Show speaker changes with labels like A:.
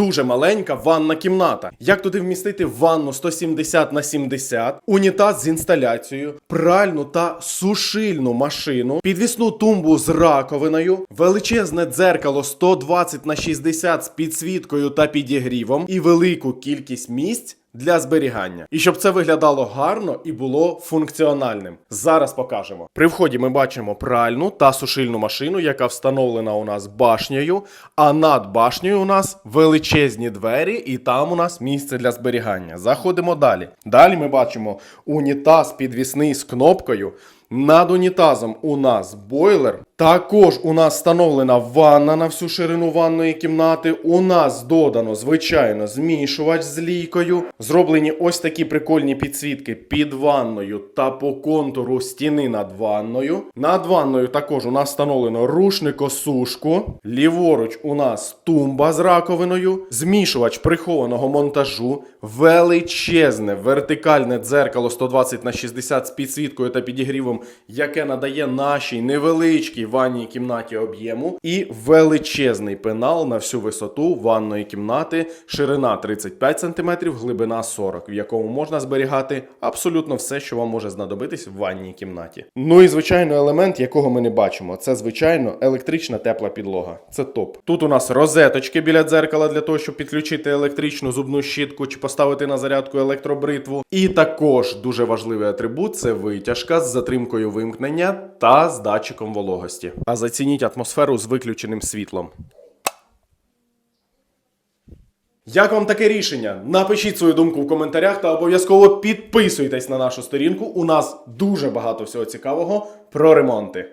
A: дуже маленька ванна кімната. Як туди вмістити ванну 170 на 70, унітаз з інсталяцією, пральну та сушильну машину, підвісну тумбу з раковиною, величезне дзеркало 120 на 60 з підсвіткою та підігрівом і велику кількість місць. Для зберігання і щоб це виглядало гарно і було функціональним. Зараз покажемо. При вході ми бачимо пральну та сушильну машину, яка встановлена у нас башнею. А над башнею у нас величезні двері, і там у нас місце для зберігання. Заходимо далі. Далі ми бачимо унітаз підвісний з кнопкою. Над унітазом у нас бойлер. Також у нас встановлена ванна на всю ширину ванної кімнати. У нас додано, звичайно, змішувач з лійкою. Зроблені ось такі прикольні підсвітки під ванною та по контуру стіни над ванною. Над ванною також у нас встановлено рушникосушку. Ліворуч у нас тумба з раковиною, змішувач прихованого монтажу, величезне вертикальне дзеркало 120 на 60 з підсвіткою та підігрівом, яке надає нашій невеличкій ванній кімнаті об'єму, і величезний пенал на всю висоту ванної кімнати, ширина 35 см, глибина 40, в якому можна зберігати абсолютно все, що вам може знадобитись в ванній кімнаті. Ну і звичайно, елемент, якого ми не бачимо, це звичайно електрична тепла підлога. Це топ. Тут у нас розеточки біля дзеркала для того, щоб підключити електричну зубну щітку чи поставити на зарядку електробритву. І також дуже важливий атрибут це витяжка з затримкою вимкнення та з датчиком вологості. А зацініть атмосферу з виключеним світлом. Як вам таке рішення? Напишіть свою думку в коментарях та обов'язково підписуйтесь на нашу сторінку. У нас дуже багато всього цікавого про ремонти.